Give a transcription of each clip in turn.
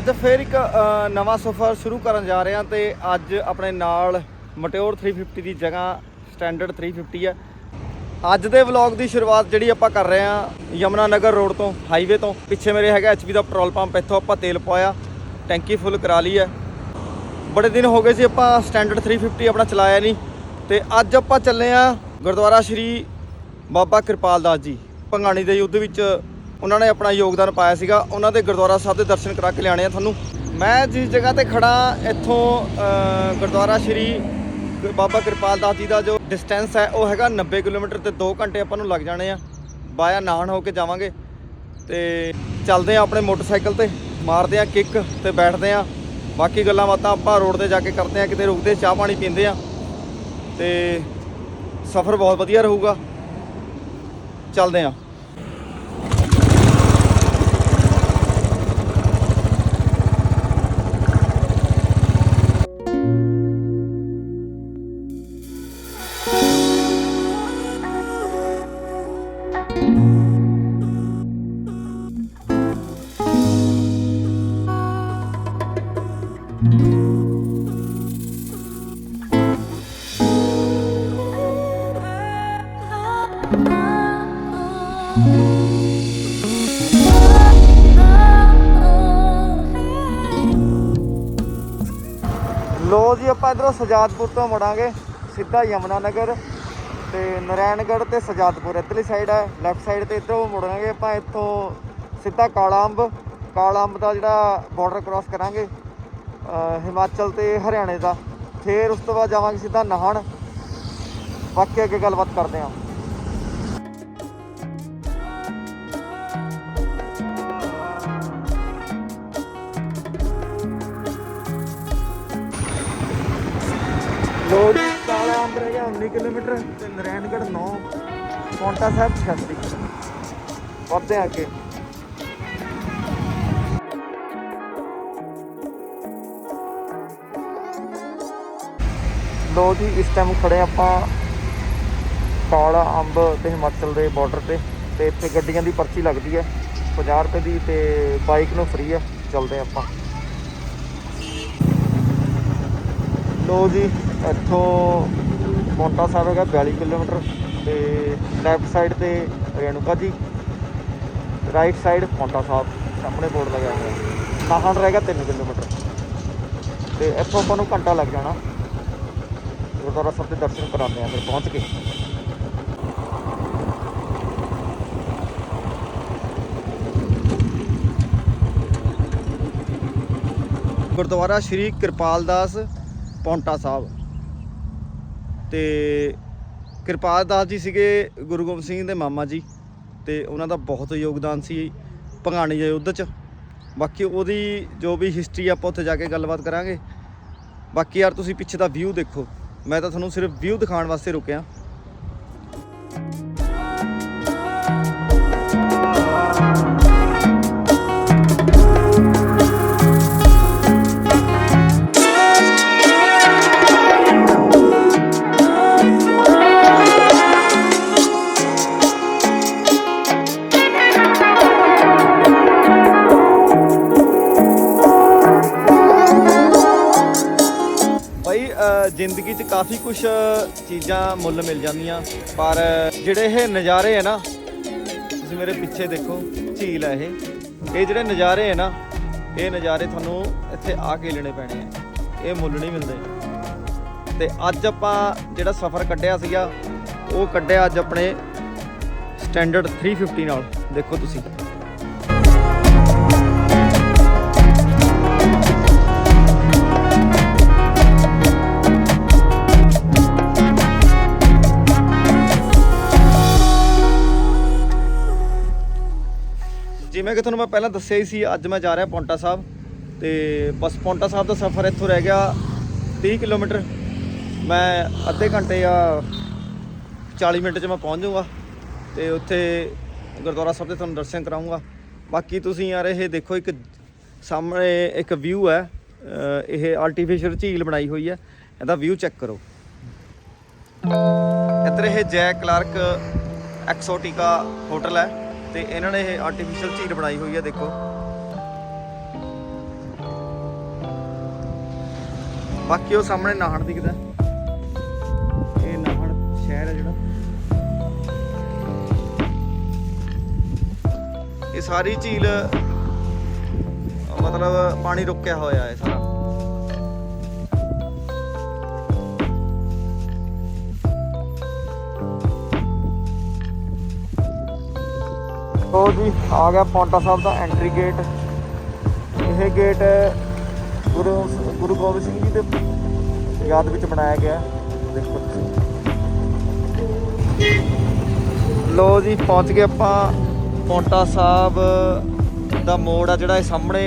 ਅੱਜ ਫਿਰ ਇੱਕ ਨਵਾਂ ਸਫ਼ਰ ਸ਼ੁਰੂ ਕਰਨ ਜਾ ਰਹੇ ਹਾਂ ਤੇ ਅੱਜ ਆਪਣੇ ਨਾਲ ਮਟਿਓਰ 350 ਦੀ ਜਗ੍ਹਾ ਸਟੈਂਡਰਡ 350 ਹੈ ਅੱਜ ਦੇ ਵਲੌਗ ਦੀ ਸ਼ੁਰੂਆਤ ਜਿਹੜੀ ਆਪਾਂ ਕਰ ਰਹੇ ਹਾਂ ਯਮਨਾ ਨਗਰ ਰੋਡ ਤੋਂ ਹਾਈਵੇ ਤੋਂ। ਪਿੱਛੇ ਮੇਰੇ ਹੈਗਾ ਐਚਪੀ ਦਾ ਪੈਟਰੋਲ ਪੰਪ, ਇੱਥੋਂ ਆਪਾਂ ਤੇਲ ਪਵਾਇਆ, ਟੈਂਕੀ ਫੁੱਲ ਕਰਾ ਲਈ ਹੈ ਬੜੇ ਦਿਨ ਹੋ ਗਏ ਸੀ ਆਪਾਂ ਸਟੈਂਡਰਡ 350 ਆਪਣਾ ਚਲਾਇਆ ਨਹੀਂ। ਤੇ ਅੱਜ ਆਪਾਂ ਚੱਲੇ ਆ ਗੁਰਦੁਆਰਾ ਸ਼੍ਰੀ ਬਾਬਾ ਕਿਰਪਾਲ ਦਾਸ ਜੀ, ਭੰਗਾਣੀ ਦੇ ਯੁੱਧ ਵਿੱਚ ਉਹਨਾਂ ਨੇ ਆਪਣਾ ਯੋਗਦਾਨ ਪਾਇਆ ਸੀਗਾ। ਉਹਨਾਂ ਦੇ ਗੁਰਦੁਆਰਾ ਸਾਹਿਬ ਦੇ ਦਰਸ਼ਨ ਕਰਾ ਕੇ ਲਿਆਣੇ ਆ ਤੁਹਾਨੂੰ। ਮੈਂ ਜਿਸ ਜਗ੍ਹਾ ਤੇ ਖੜਾ ਇੱਥੋਂ ਗੁਰਦੁਆਰਾ ਸ਼੍ਰੀ ਬਾਬਾ ਕਿਰਪਾਲ ਦਾਸ ਜੀ ਦਾ ਜੋ ਡਿਸਟੈਂਸ ਹੈ, ਉਹ ਹੈਗਾ 90 ਕਿਲੋਮੀਟਰ ਤੇ 2 ਘੰਟੇ ਆਪਾਂ ਨੂੰ ਲੱਗ ਜਾਣੇ ਆ। ਬਾਇਆ ਨਾਹਣ ਹੋ ਕੇ ਜਾਵਾਂਗੇ। ਤੇ ਚੱਲਦੇ ਆ ਆਪਣੇ ਮੋਟਰਸਾਈਕਲ ਤੇ, ਮਾਰਦੇ ਆ ਕਿੱਕ ਤੇ ਬੈਠਦੇ ਆ। ਬਾਕੀ ਗੱਲਾਂ ਬਾਤਾਂ ਆਪਾਂ ਰੋਡ ਤੇ ਜਾ ਕੇ ਕਰਦੇ ਆ, ਕਿਤੇ ਰੁਕਦੇ, ਚਾਹ ਪਾਣੀ ਪੀਂਦੇ ਆ। ਤੇ ਸਫ਼ਰ ਬਹੁਤ ਵਧੀਆ ਰਹੂਗਾ। ਚੱਲਦੇ ਆ। ਲੋ ਜੀ, ਆਪਾਂ ਇਧਰੋਂ ਸਜਾਦਪੁਰ ਤੋਂ ਮੁੜਾਂਗੇ, ਸਿੱਧਾ ਯਮਨਾ ਨਗਰ ਤੇ ਨਰੈਣਗੜ੍ਹ ਤੇ ਸਜਾਦਪੁਰ ਇੱਧਰਲੀ ਸਾਈਡ ਹੈ ਲੈਫਟ ਸਾਈਡ ਤੇ ਇਧਰੋਂ ਮੁੜਾਂਗੇ ਆਪਾਂ, ਇੱਥੋਂ ਸਿੱਧਾ ਕਾਲਾ ਅੰਬ ਕਾਲਾ ਅੰਬ ਦਾ ਜਿਹੜਾ ਬਾਰਡਰ ਕ੍ਰਾਸ ਕਰਾਂਗੇ ਹਿਮਾਚਲ ਤੇ ਹਰਿਆਣੇ ਦਾ। ਫਿਰ ਉਸ ਤੋਂ ਬਾਅਦ ਜਾਵਾਂਗੇ ਸਿੱਧਾ ਨਾਹਣ ਬਾਕੀ ਅੱਗੇ ਗੱਲਬਾਤ ਕਰਦੇ ਹਾਂ ਕਿਲੋਮੀਟਰ ਤੇ ਨਰੈਣਗੜ੍ਹ 9 ਪੌਂਟਾ ਸਾਹਿਬ 36 ਵੱਧਦੇ ਹਾਂ ਅੱਗੇ। ਲੋ ਜੀ, ਇਸ ਟਾਈਮ ਖੜੇ ਆਪਾਂ ਕਾਲਾ ਅੰਬ ਤੇ ਹਿਮਾਚਲ ਦੇ ਬਾਰਡਰ ਤੇ। ਤੇ ਇੱਥੇ ਗੱਡੀਆਂ ਦੀ ਪਰਚੀ ਲੱਗਦੀ ਹੈ। 50 ਰੁਪਏ ਦੀ ਤੇ ਬਾਈਕ ਨੂੰ ਫ੍ਰੀ ਹੈ। ਚੱਲਦੇ ਹਾਂ ਆਪਾਂ। ਲੋ ਜੀ, ਇੱਥੋਂ ਪੌਂਟਾ ਸਾਹਿਬ ਹੈਗਾ 42 ਕਿਲੋਮੀਟਰ ਤੇ ਲੈਫਟ ਸਾਈਡ ਤੇ ਰੇਣੂਕਾ ਜੀ ਰਾਈਟ ਸਾਈਡ ਪੌਂਟਾ ਸਾਹਿਬ, ਸਾਹਮਣੇ ਬੋਰਡ ਲੱਗਿਆ ਹੋਇਆ। ਨਾਹਨ ਰਹੇਗਾ 3 ਕਿਲੋਮੀਟਰ। ਤੇ ਇੱਥੋਂ ਆਪਾਂ ਨੂੰ ਘੰਟਾ ਲੱਗ ਜਾਣਾ। ਗੁਰਦੁਆਰਾ ਸਾਹਿਬ ਦੇ ਦਰਸ਼ਨ ਕਰਾਉਂਦੇ ਆ ਫਿਰ ਪਹੁੰਚ ਕੇ। ਗੁਰਦੁਆਰਾ ਸ਼੍ਰੀ ਕਿਰਪਾਲ ਦਾਸ ਪੌਂਟਾ ਸਾਹਿਬ। ਤੇ ਕਿਰਪਾਲ ਦਾਸ ਜੀ ਸੀਗੇ ਗੁਰੂ ਗੋਬਿੰਦ ਸਿੰਘ ਦੇ ਮਾਮਾ ਜੀ ਤੇ ਉਹਨਾਂ ਦਾ ਬਹੁਤ ਯੋਗਦਾਨ ਸੀ ਭੰਗਾਣੀ ਦੇ ਯੁੱਧ 'ਚ। ਬਾਕੀ ਉਹਦੀ ਜੋ ਵੀ ਹਿਸਟਰੀ ਆਪਾਂ ਉੱਥੇ ਜਾ ਕੇ ਗੱਲਬਾਤ ਕਰਾਂਗੇ। ਬਾਕੀ ਯਾਰ ਤੁਸੀਂ ਪਿੱਛੇ ਦਾ ਵਿਊ ਦੇਖੋ। ਮੈਂ ਤਾਂ ਤੁਹਾਨੂੰ ਸਿਰਫ ਵਿਊ ਦਿਖਾਉਣ ਵਾਸਤੇ ਰੁਕਿਆ। ਜ਼ਿੰਦਗੀ 'ਚ ਕਾਫੀ ਕੁਝ ਚੀਜ਼ਾਂ ਮੁੱਲ ਮਿਲ ਜਾਂਦੀਆਂ। ਪਰ ਜਿਹੜੇ ਇਹ ਨਜ਼ਾਰੇ ਹੈ ਨਾ, ਤੁਸੀਂ ਮੇਰੇ ਪਿੱਛੇ ਦੇਖੋ, ਝੀਲ ਹੈ ਇਹ। ਇਹ ਜਿਹੜੇ ਨਜ਼ਾਰੇ ਹੈ ਨਾ, ਇਹ ਨਜ਼ਾਰੇ ਤੁਹਾਨੂੰ ਇੱਥੇ ਆ ਕੇ ਲੈਣੇ ਪੈਣੇ ਆ। ਇਹ ਮੁੱਲ ਨਹੀਂ ਮਿਲਦੇ। ਤੇ ਅੱਜ ਆਪਾਂ ਜਿਹੜਾ ਸਫ਼ਰ ਕੱਢਿਆ ਸੀਗਾ, ਉਹ ਕੱਢਿਆ ਅੱਜ ਆਪਣੇ ਸਟੈਂਡਰਡ 350 ਨਾਲ। ਦੇਖੋ ਤੁਸੀਂ। ਜਿਵੇਂ ਕਿ ਤੁਹਾਨੂੰ ਮੈਂ ਪਹਿਲਾਂ ਦੱਸਿਆ ਹੀ ਸੀ, ਅੱਜ ਮੈਂ ਜਾ ਰਿਹਾ ਪੌਂਟਾ ਸਾਹਿਬ ਤੇ ਬਸ ਪੌਂਟਾ ਸਾਹਿਬ ਦਾ ਸਫ਼ਰ ਇੱਥੋਂ ਰਹਿ ਗਿਆ 30 ਕਿਲੋਮੀਟਰ। ਮੈਂ ਅੱਧੇ ਘੰਟੇ ਜਾਂ 40 ਮਿੰਟ 'ਚ ਮੈਂ ਪਹੁੰਚ ਜਾਊਂਗਾ ਤੇ ਉੱਥੇ ਗੁਰਦੁਆਰਾ ਸਾਹਿਬ ਦੇ ਤੁਹਾਨੂੰ ਦਰਸ਼ਨ ਕਰਾਉਂਗਾ ਬਾਕੀ ਤੁਸੀਂ ਯਾਰ ਇਹ ਦੇਖੋ ਇੱਕ ਸਾਹਮਣੇ ਇੱਕ ਵਿਊ ਹੈ ਇਹ ਆਰਟੀਫੀਸ਼ੀਅਲ ਝੀਲ ਬਣਾਈ ਹੋਈ ਹੈ, ਇਹਦਾ ਵਿਊ ਚੈੱਕ ਕਰੋ। ਇੱਧਰ ਇਹ ਜੈ ਕਲਾਰਕ ਐਕਸੋਟਿਕਾ ਹੋਟਲ ਹੈ। ਤੇ ਇਹਨਾਂ ਨੇ ਇਹ ਆਰਟੀਫੀਸ਼ੀਅਲ ਝੀਲ ਬਣਾਈ ਹੋਈ ਹੈ, ਦੇਖੋ। ਬਾਕੀ ਉਹ ਸਾਹਮਣੇ ਨਾਹਣ ਦਿਖਦਾ। ਇਹ ਨਾਹਣ ਸ਼ਹਿਰ ਹੈ ਜਿਹੜਾ। ਇਹ ਸਾਰੀ ਝੀਲ, ਮਤਲਬ ਪਾਣੀ ਰੁਕਿਆ ਹੋਇਆ ਹੈ ਸਾਰਾ। ਉਹ ਜੀ, ਆ ਗਿਆ ਪੌਂਟਾ ਸਾਹਿਬ ਦਾ ਐਂਟਰੀ ਗੇਟ ਇਹ ਗੇਟ ਗੁਰੂ ਗੁਰੂ ਗੋਬਿੰਦ ਸਿੰਘ ਜੀ ਦੇ ਯਾਦ ਵਿੱਚ ਬਣਾਇਆ ਗਿਆ। ਹੈ। ਦੇਖੋ ਤੁਸੀਂ। ਲੋ ਜੀ, ਪਹੁੰਚ ਗਏ ਆਪਾਂ ਪੌਂਟਾ ਸਾਹਿਬ ਦਾ ਮੋੜ ਆ ਜਿਹੜਾ ਇਹ ਸਾਹਮਣੇ,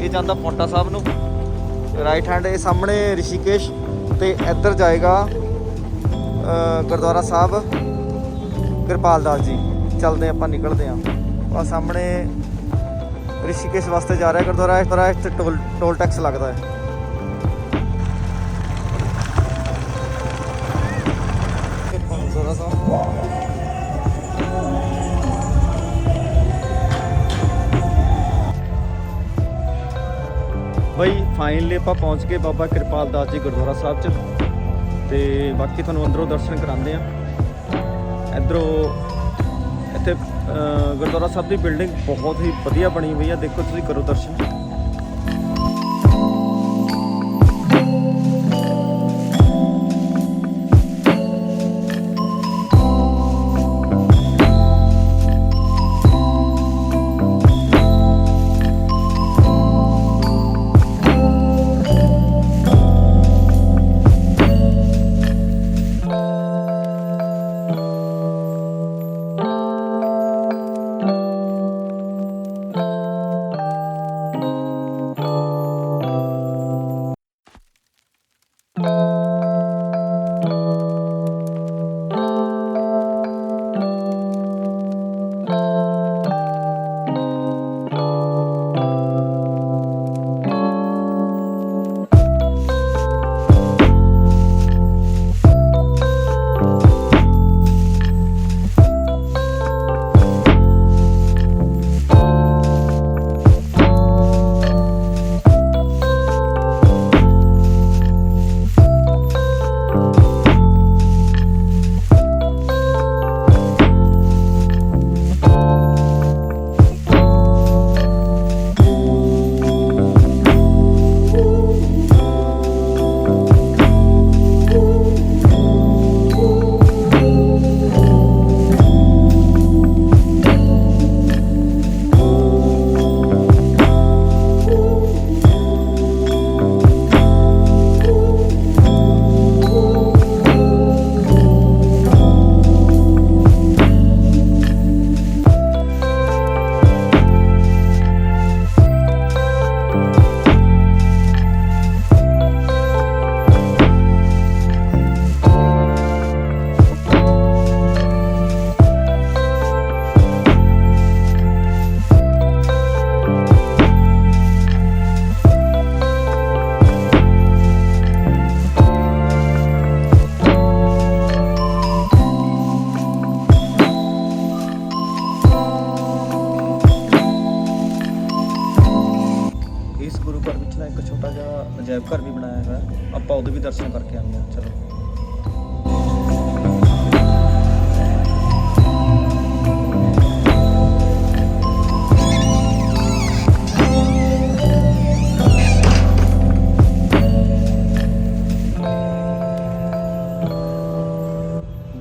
ਇਹ ਜਾਂਦਾ ਪੌਂਟਾ ਸਾਹਿਬ ਨੂੰ। ਰਾਈਟ ਹੈਂਡ ਇਹ ਸਾਹਮਣੇ ਰਿਸ਼ੀਕੇਸ਼ ਤੇ ਇੱਧਰ ਜਾਏਗਾ ਗੁਰਦੁਆਰਾ ਸਾਹਿਬ ਕਿਰਪਾਲ ਦਾਸ ਜੀ। ਚੱਲਦੇ ਆਪਾਂ ਨਿਕਲਦੇ ਆਂ ਆ ਸਾਹਮਣੇ ਰਿਸ਼ੀਕੇਸ਼ ਵਾਸਤੇ ਜਾ ਰਿਹਾ ਗੁਰਦੁਆਰਾ, ਇਸ ਤਰ੍ਹਾਂ ਇੱਥੇ ਟੋਲ ਟੋਲ ਟੈਕਸ ਲੱਗਦਾ ਹੈ। ਬਈ ਫਾਈਨਲੀ ਆਪਾਂ ਪਹੁੰਚ ਗਏ ਬਾਬਾ ਕਿਰਪਾਲ ਦਾਸ ਜੀ ਗੁਰਦੁਆਰਾ ਸਾਹਿਬ ਚ। ਤੇ ਬਾਕੀ ਤੁਹਾਨੂੰ ਅੰਦਰੋਂ ਦਰਸ਼ਨ ਕਰਾਉਂਦੇ ਆ ਇਧਰੋਂ ਇੱਥੇ ਗੁਰਦੁਆਰਾ ਸਾਹਿਬ ਦੀ ਬਿਲਡਿੰਗ ਬਹੁਤ ਹੀ ਵਧੀਆ ਬਣੀ ਹੋਈ ਆ ਦੇਖੋ ਤੁਸੀਂ ਕਰੋ ਦਰਸ਼ਨ। ਇੱਕ ਛੋਟਾ ਜਿਹਾ ਅਜਾਇਬ ਘਰ ਵੀ ਬਣਾਇਆ ਹੋਇਆ। ਆਪਾਂ ਉਹਦੇ ਵੀ ਦਰਸ਼ਨ ਕਰਕੇ ਆਉਂਦੇ ਹਾਂ, ਚਲੋ।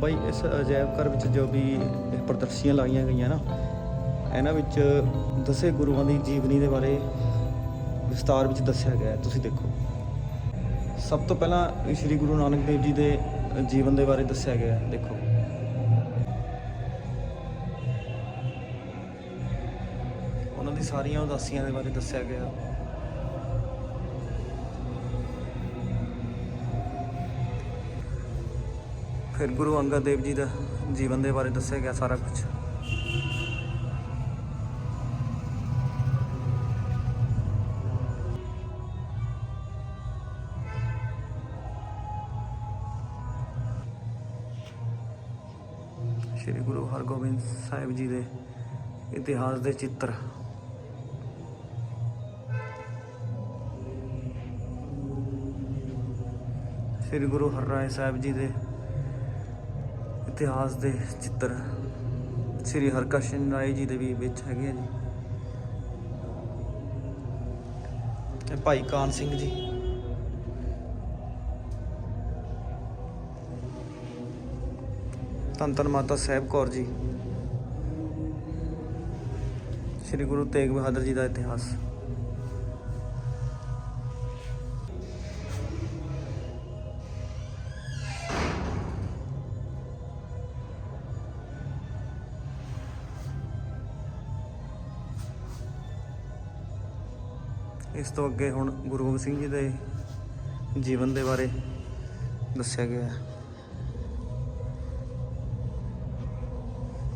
ਬਈ, ਇਸ ਅਜਾਇਬ ਘਰ ਵਿੱਚ ਜੋ ਵੀ ਇਹ ਪ੍ਰਦਰਸ਼ਨੀਆਂ ਲਾਈਆਂ ਗਈਆਂ ਨਾ, ਇਹਨਾਂ ਵਿੱਚ ਦਸੇ ਗੁਰੂਆਂ ਦੀ ਜੀਵਨੀ ਦੇ ਬਾਰੇ ਵਿਸਤਾਰ ਵਿੱਚ ਦੱਸਿਆ ਗਿਆ ਹੈ, ਤੁਸੀਂ ਦੇਖੋ। ਸਭ ਤੋਂ ਪਹਿਲਾਂ ਸ੍ਰੀ ਗੁਰੂ ਨਾਨਕ ਦੇਵ ਜੀ ਦੇ ਜੀਵਨ ਦੇ ਬਾਰੇ ਦੱਸਿਆ ਗਿਆ ਹੈ, ਦੇਖੋ। ਉਹਨਾਂ ਦੀ ਸਾਰੀਆਂ ਉਦਾਸੀਆਂ ਦੇ ਬਾਰੇ ਦੱਸਿਆ ਗਿਆ। ਫਿਰ ਗੁਰੂ ਅੰਗਦ ਦੇਵ ਜੀ ਦਾ ਜੀਵਨ ਦੇ ਬਾਰੇ ਦੱਸਿਆ ਗਿਆ ਸਾਰਾ ਕੁਝ ਸਾਹਿਬ ਜੀ ਦੇ ਇਤਿਹਾਸ ਦੇ ਚਿੱਤਰ। ਸ੍ਰੀ ਗੁਰੂ ਹਰਰਾਏ ਸਾਹਿਬ ਜੀ ਦੇ ਇਤਿਹਾਸ ਦੇ ਚਿੱਤਰ। ਸ੍ਰੀ ਹਰਕ੍ਰਿਸ਼ਨ ਰਾਏ ਜੀ ਦੇ ਵੀ ਵਿੱਚ ਹੈਗੇ ਆ ਜੀ। ਤੇ ਭਾਈ ਕਾਨ ਸਿੰਘ ਜੀ। ਧੰਨ ਧੰਨ ਮਾਤਾ ਸਾਹਿਬ ਕੌਰ ਜੀ। ਸ੍ਰੀ ਗੁਰੂ ਤੇਗ ਬਹਾਦਰ ਜੀ ਦਾ ਇਤਿਹਾਸ। ਇਸ ਤੋਂ ਅੱਗੇ ਹੁਣ ਗੁਰੂ ਗੋਬਿੰਦ ਸਿੰਘ ਜੀ ਦੇ ਜੀਵਨ ਦੇ ਬਾਰੇ ਦੱਸਿਆ ਗਿਆ ਹੈ।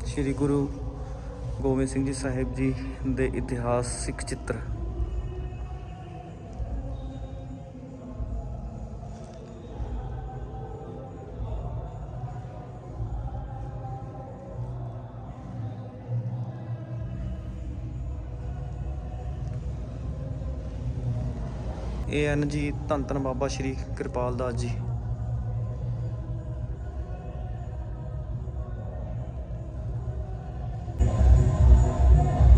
ਸ੍ਰੀ ਗੁਰੂ ਗੋਬਿੰਦ ਸਿੰਘ ਜੀ ਸਾਹਿਬ ਜੀ ਦੇ ਇਤਿਹਾਸਿਕ ਚਿੱਤਰ। ਇਹ ਹਨ ਜੀ ਧੰਨ ਧੰਨ ਬਾਬਾ ਸ਼੍ਰੀ ਕਿਰਪਾਲ ਦਾਸ ਜੀ।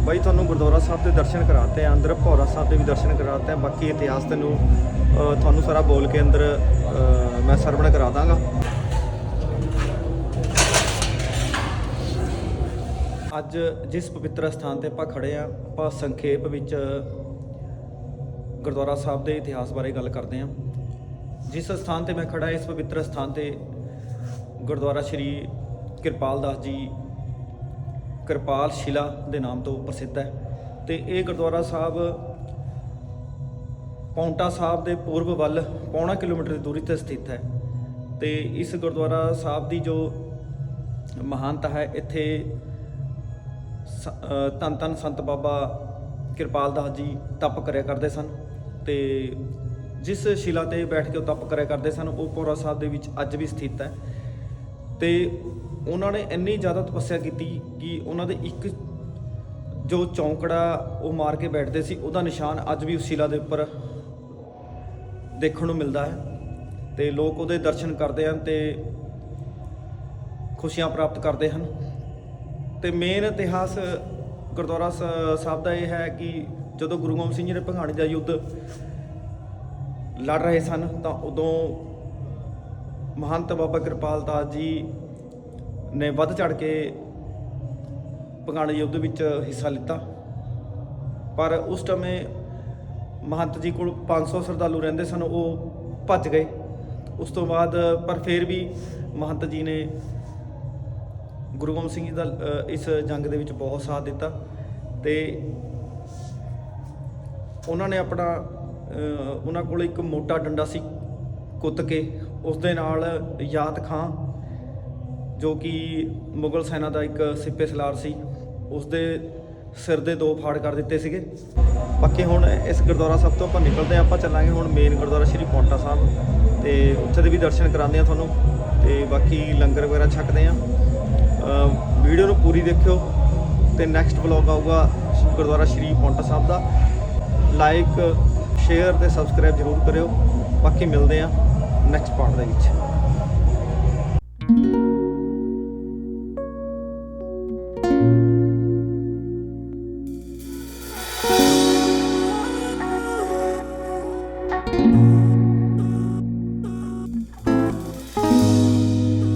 ਬਾਈ, ਤੁਹਾਨੂੰ ਗੁਰਦੁਆਰਾ ਸਾਹਿਬ ਦੇ ਦਰਸ਼ਨ ਕਰਾਤੇ ਆ, ਅੰਦਰ ਭੌਰਾ ਸਾਹਿਬ ਦੇ ਵੀ ਦਰਸ਼ਨ ਕਰਾਤੇ ਆ, ਬਾਕੀ ਇਤਿਹਾਸ ਤੈਨੂੰ ਤੁਹਾਨੂੰ ਸਾਰਾ ਬੋਲ ਕੇ ਅੰਦਰ ਮੈਂ ਸਰਵਣ ਕਰਾ ਦਾਂਗਾ। ਅੱਜ ਜਿਸ ਪਵਿੱਤਰ ਸਥਾਨ ਤੇ ਆਪਾਂ ਖੜੇ ਆ, ਆਪਾਂ ਸੰਖੇਪ ਵਿੱਚ ਗੁਰਦੁਆਰਾ ਸਾਹਿਬ ਦੇ ਇਤਿਹਾਸ ਬਾਰੇ ਗੱਲ ਕਰਦੇ ਹਾਂ ਜਿਸ ਸਥਾਨ ਤੇ ਮੈਂ ਖੜਾ, ਇਸ ਪਵਿੱਤਰ ਸਥਾਨ ਤੇ ਗੁਰਦੁਆਰਾ ਸ਼੍ਰੀ ਕਿਰਪਾਲ ਦਾਸ ਜੀ ਕਿਰਪਾਲ ਸ਼ਿਲਾ ਦੇ ਨਾਮ ਤੋਂ ਪ੍ਰਸਿੱਧ ਹੈ। ਤੇ ਇਹ ਗੁਰਦੁਆਰਾ ਸਾਹਿਬ ਪੌਂਟਾ ਸਾਹਿਬ ਦੇ ਪੂਰਬ ਵੱਲ ਪੌਣਾ ਕਿਲੋਮੀਟਰ ਦੀ ਦੂਰੀ ਤੇ ਸਥਿਤ ਹੈ। ਤੇ ਇਸ ਗੁਰਦੁਆਰਾ ਸਾਹਿਬ ਦੀ ਜੋ ਮਹਾਨਤਾ ਹੈ ਇੱਥੇ ਸ- ਅ, ਧੰਨ ਧੰਨ ਸੰਤ ਬਾਬਾ ਕਿਰਪਾਲ ਦਾਸ ਜੀ ਤਪ ਕਰਿਆ ਕਰਦੇ ਸਨ। ਤੇ ਜਿਸ ਸ਼ਿਲਾ ਤੇ ਬੈਠ ਕੇ ਉਹ ਤਪ ਕਰਿਆ ਕਰਦੇ ਸਨ ਉਹ ਪੌਰਾ ਸਾਹਿਬ ਦੇ ਵਿੱਚ ਅੱਜ ਵੀ ਸਥਿਤ ਹੈ। ਤੇ ਉਹਨਾਂ ਨੇ ਇੰਨੀ ਜ਼ਿਆਦਾ ਤਪੱਸਿਆ ਕੀਤੀ ਕਿ ਉਹਨਾਂ ਦੇ ਇੱਕ ਜੋ ਚੌਂਕੜਾ ਉਹ ਮਾਰ ਕੇ ਬੈਠਦੇ ਸੀ, ਉਹਦਾ ਨਿਸ਼ਾਨ ਅੱਜ ਵੀ ਉਸ ਸ਼ਿਲਾ ਦੇ ਉੱਪਰ ਦੇਖਣ ਨੂੰ ਮਿਲਦਾ ਹੈ ਤੇ ਲੋਕ ਉਹਦੇ ਦਰਸ਼ਨ ਕਰਦੇ ਹਨ ਤੇ ਖੁਸ਼ੀਆਂ ਪ੍ਰਾਪਤ ਕਰਦੇ ਹਨ। ਤੇ ਮੇਨ ਇਤਿਹਾਸ ਗੁਰਦੁਆਰਾ ਸ- ਸਾਹਿਬ ਦਾ ਇਹ ਹੈ ਕਿ ਜਦੋਂ ਗੁਰੂ ਗੋਬਿੰਦ ਸਿੰਘ ਜੀ ਨੇ ਭੰਗਾਣੀ ਦਾ ਯੁੱਧ ਲੜ ਰਹੇ ਸਨ, ਤਾਂ ਉਦੋਂ ਮਹੰਤ ਬਾਬਾ ਕਿਰਪਾਲ ਦਾਸ ਜੀ ਨੇ ਵੱਧ ਚੜ ਕੇ ਭੰਗਾਣੀ ਯੁੱਧ ਵਿੱਚ ਹਿੱਸਾ ਲਿੱਤਾ। ਪਰ ਉਸ ਸਮੇਂ ਮਹੰਤ ਜੀ ਕੋਲ 500 ਸ਼ਰਧਾਲੂ ਰਹਿੰਦੇ ਸਨ, ਉਹ ਭੱਜ ਗਏ। ਉਸ ਤੋਂ ਬਾਅਦ, ਪਰ ਫਿਰ ਵੀ ਮਹੰਤ ਜੀ ਨੇ ਗੁਰੂ ਗੋਬਿੰਦ ਸਿੰਘ ਜੀ ਦਾ ਇਸ ਜੰਗ ਦੇ ਵਿੱਚ ਬਹੁਤ ਸਾਥ ਦਿੱਤਾ ਤੇ ਉਹਨਾਂ ਨੇ ਆਪਣਾ ਉਹਨਾਂ ਕੋਲ ਇੱਕ ਮੋਟਾ ਡੰਡਾ ਸੀ ਕੁੱਤ ਕੇ, ਉਸ ਦੇ ਨਾਲ ਯਾਦ ਖਾਂ ਜੋ ਕਿ ਮੁਗਲ ਸੈਨਾ ਦਾ ਇੱਕ ਸਿੱਪੇ ਸਲਾਰ ਸੀ ਉਸ ਦੇ ਸਿਰ ਦੇ ਦੋ ਫਾੜ ਕਰ ਦਿੱਤੇ ਸੀਗੇ। ਬਾਕੀ ਹੁਣ ਇਸ ਗੁਰਦੁਆਰਾ ਸਾਹਿਬ ਤੋਂ ਆਪਾਂ ਨਿਕਲਦੇ ਹਾਂ, ਆਪਾਂ ਚੱਲਾਂਗੇ ਹੁਣ ਮੇਨ ਗੁਰਦੁਆਰਾ ਸ਼੍ਰੀ ਪੌਂਟਾ ਸਾਹਿਬ ਤੇ ਉੱਥੇ ਦੇ ਵੀ ਦਰਸ਼ਨ ਕਰਾਉਂਦੇ ਆ ਤੁਹਾਨੂੰ ਤੇ ਬਾਕੀ ਲੰਗਰ ਵਗੈਰਾ ਛਕਦੇ ਆ ਵੀਡੀਓ ਨੂੰ ਪੂਰੀ ਦੇਖਿਓ ਤੇ ਨੈਕਸਟ ਵਲੌਗ ਆਊਗਾ ਗੁਰਦੁਆਰਾ ਸ਼੍ਰੀ ਪੌਂਟਾ ਸਾਹਿਬ ਦਾ। ਲਾਈਕ ਸ਼ੇਅਰ ਤੇ ਸਬਸਕ੍ਰਾਈਬ ਜ਼ਰੂਰ ਕਰਿਓ। ਬਾਕੀ ਮਿਲਦੇ ਆ ਨੈਕਸਟ ਪਾਰਟ ਦੇ ਵਿੱਚ।